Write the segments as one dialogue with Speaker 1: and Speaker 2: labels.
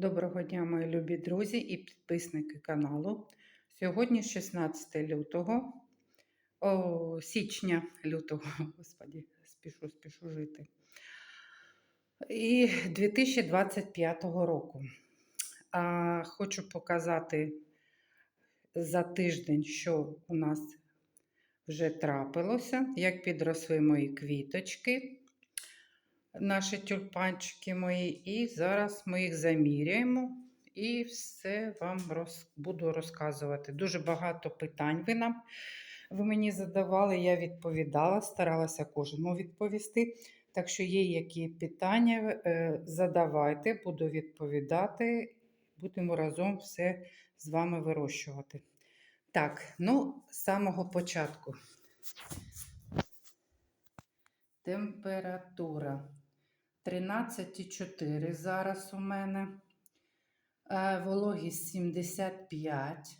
Speaker 1: Доброго дня, мої любі друзі і підписники каналу. Сьогодні 16 лютого, о, січня лютого, господі, спішу, спішу жити. І 2025 року. А, хочу показати за тиждень, що у нас вже трапилося, як підросли мої квіточки наші тюльпанчики мої, і зараз ми їх заміряємо і все вам роз... буду розказувати. Дуже багато питань ви нам ви мені задавали, я відповідала, старалася кожному відповісти. Так що є які питання, е, задавайте, буду відповідати, будемо разом все з вами вирощувати. Так, ну, з самого початку. Температура 13,4 зараз у мене. Е, Вологість 75.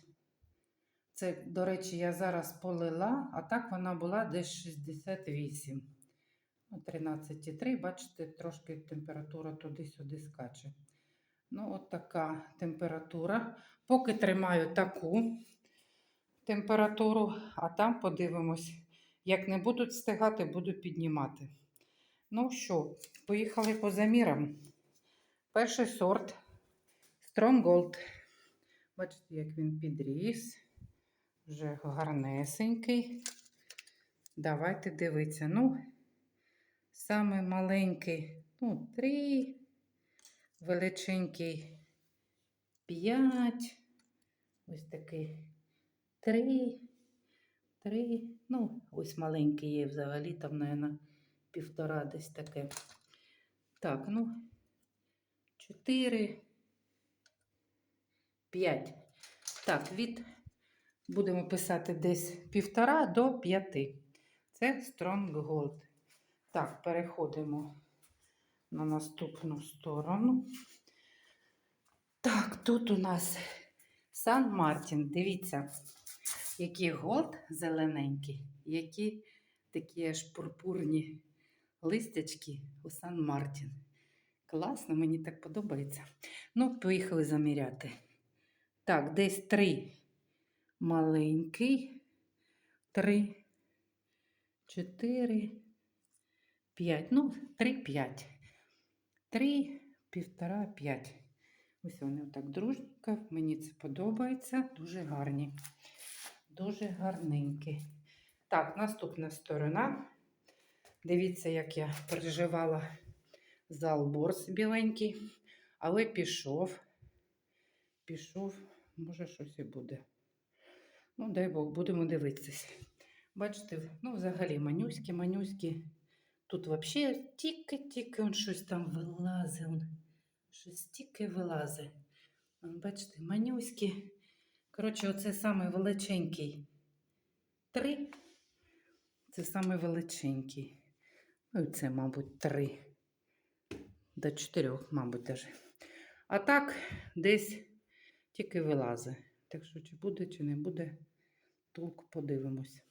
Speaker 1: Це, до речі, я зараз полила, а так вона була десь 68. Ну, 13,3, бачите, трошки температура туди-сюди скаче. Ну, от така температура. Поки тримаю таку температуру, а там подивимось. Як не будуть встигати, буду піднімати. Ну що, поїхали по замірам. Перший сорт Strong Gold. Бачите, як він підріс. Вже гарнесенький. Давайте дивитися. Ну, саме маленький, ну, три, величенький п'ять. Ось такий три. Три, ну, ось маленький є взагалі, там, мабуть, півтора десь таке. Так, ну, чотири, п'ять. Так, від будемо писати десь півтора до п'яти. Це Strong Gold. Так, переходимо на наступну сторону. Так, тут у нас Сан Мартін. Дивіться які голд зелененькі, які такі аж пурпурні листячки у Сан Мартін. Класно, мені так подобається. Ну, поїхали заміряти. Так, десь три маленький, три, чотири, п'ять. Ну, три-п'ять. Три, півтора, п'ять. Ось вони отак дружненько. Мені це подобається. Дуже гарні. Дуже гарненький. Так, наступна сторона. Дивіться, як я переживала за алборс біленький, але пішов. Пішов, може, щось і буде. Ну, дай Бог, будемо дивитися. Бачите, ну, взагалі, манюські, манюські. Тут взагалі тільки-тільки щось там вилазить. Щось тільки вилазить. Бачите, манюські. Коротше, оце саме величенький. Три. Це саме величенький. Ну, це, мабуть, три. До чотирьох, мабуть, даже. А так, десь тільки вилазить. Так що, чи буде, чи не буде, толку подивимось.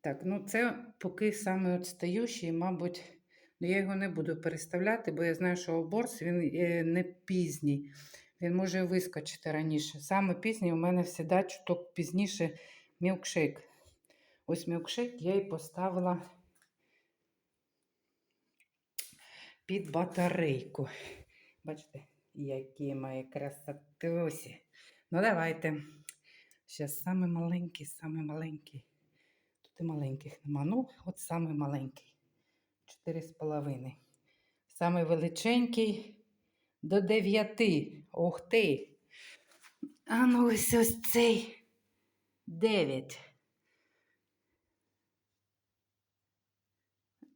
Speaker 1: Так, ну це поки саме отстаючий, мабуть, ну я його не буду переставляти, бо я знаю, що оборс він е, не пізній. Він може вискочити раніше. Саме пізній у мене завжди чуток пізніше мілкшейк. Ось мілкшейк я і поставила під батарейку. Бачите, які мої красотусі. Ну, давайте. Зараз саме маленький, саме маленький. Тут і маленьких нема. Ну, от саме маленький. Чотири з половиною. Саме величенький. До дев'яти. Ух ти. А ну ось ось цей дев'ять.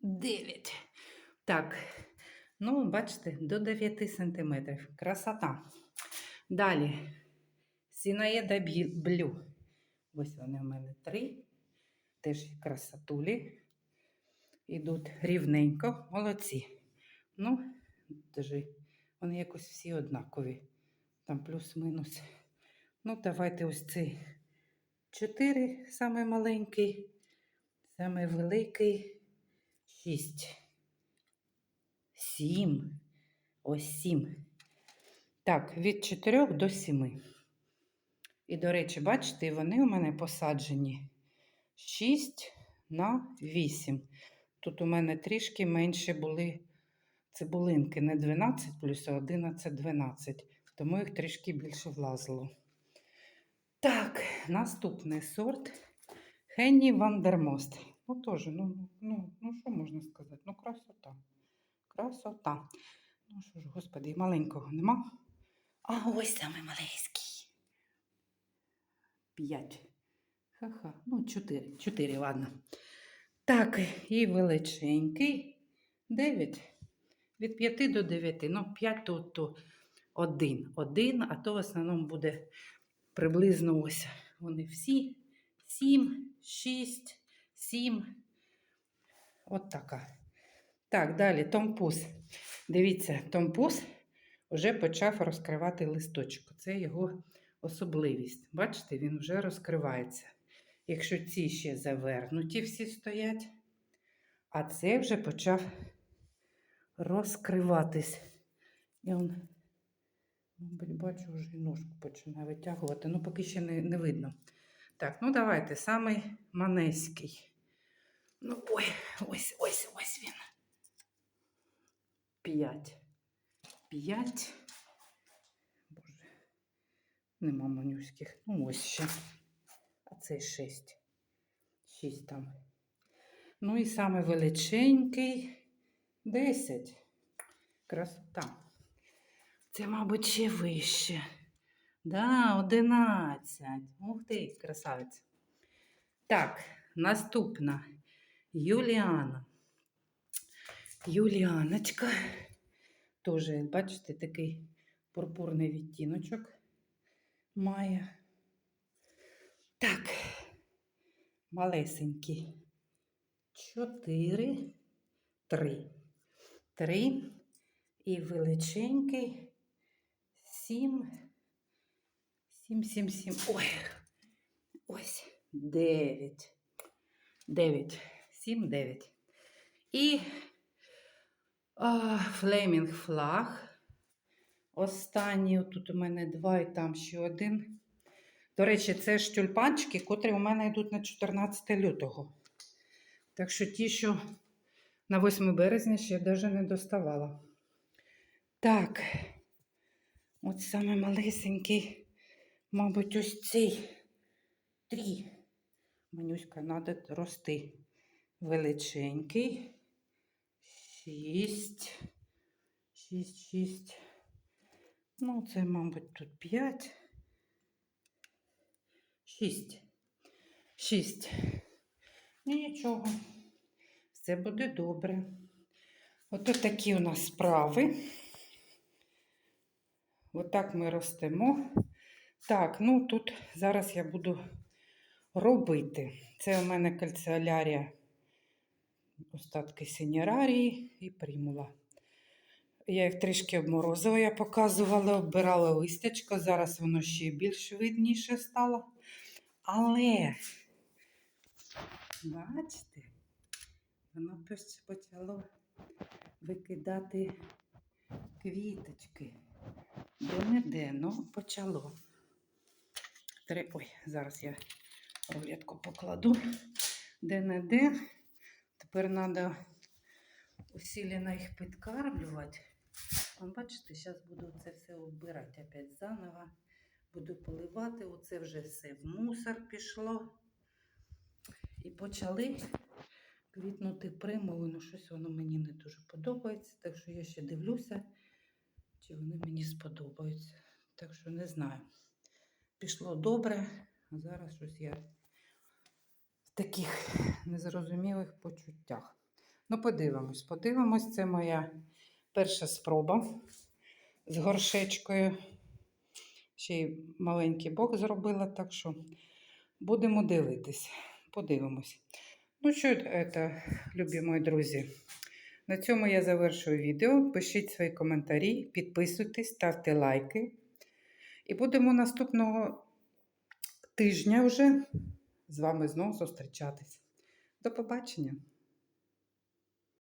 Speaker 1: Дев'ять. Так, ну, бачите, до 9 сантиметрів. Красота. Далі. Сінаєда блю. Ось вони в мене три. Теж красотулі. Ідуть рівненько, молодці. Ну, держи. Вони якось всі однакові. Там плюс-минус. Ну, давайте ось цей 4, самий маленький, самий великий 6. 7. Ось 7. Так, від 4 до 7. І, до речі, бачите, вони у мене посаджені 6 на 8. Тут у мене трішки менше були цибулинки, не 12 плюс, а 11 12. Тому їх трішки більше влазило. Так, наступний сорт Хенні Вандермост. Ну, теж, ну, ну, ну, що можна сказати? Ну, красота. Красота. Ну що ж, господи, і маленького нема. А ось саме маленький. П'ять. Ха-ха. Ну, чотири. Чотири, ладно. Так, і величенький. Дев'ять. Від п'яти до дев'яти. Ну, п'ять то, то один. Один, а то в основному буде приблизно ось. Вони всі. Сім, шість, сім. От така. Так, далі томпус. Дивіться, томпус вже почав розкривати листочок. Це його особливість. Бачите, він вже розкривається. Якщо ці ще завернуті всі стоять, а це вже почав розкриватись. І он, мабуть, бачу, вже і ножку починає витягувати. Ну, поки ще не, не видно. Так, ну давайте, самий манеський. Ну, ой, ось, ось, ось він. П'ять. П'ять. Боже, нема манюських. Ну, ось ще. А це шість. Шість там. Ну і саме величенький. Десять. Красота. Це, мабуть, ще вище. Да, одинадцять. Ух ти, красавець. Так, наступна. Юліана. Юліаночка. Тоже, бачите, такий пурпурний відтіночок має. Так, малесенькі. Чотири, три. Три. І величенький. Сім. Сім, сім, сім. Ой. Ось. Дев'ять. Дев'ять. Сім, дев'ять. І флеймінг флаг. Останній, тут у мене два і там ще один. До речі, це ж тюльпанчики, котрі у мене йдуть на 14 лютого. Так що ті, що на 8 березня ще навіть не доставала. Так, от саме малесенький, мабуть, ось цей три. Манюська, треба рости. Величенький. Шість. Шість, шість. Ну, це, мабуть, тут п'ять. Шість. Шість. Нічого. Все буде добре. Ото такі у нас справи. Отак ми ростемо. Так, ну тут зараз я буду робити. Це у мене кальціолярія, остатки синерарії і примула. Я їх трішки обморозила, я показувала, оббирала листячко. Зараз воно ще більш видніше стало. Але, бачите, воно почало викидати квіточки. Де-не-де, ну, почало. Три... Ой, зараз я рулетку покладу. Де-не-де. Тепер треба усилено їх підкармлювати. А бачите, зараз буду це все оббирати опять заново. Буду поливати. Оце вже все в мусор пішло. І почали квітнути примули. Ну, щось воно мені не дуже подобається. Так що я ще дивлюся, чи вони мені сподобаються. Так що не знаю. Пішло добре, а зараз щось я таких незрозумілих почуттях. Ну, подивимось, подивимось, це моя перша спроба з горшечкою. Ще й маленький бог зробила, так що будемо дивитись, подивимось. Ну що, це, любі мої друзі, на цьому я завершую відео. Пишіть свої коментарі, підписуйтесь, ставте лайки. І будемо наступного тижня вже з вами знову зустрічатись. До побачення!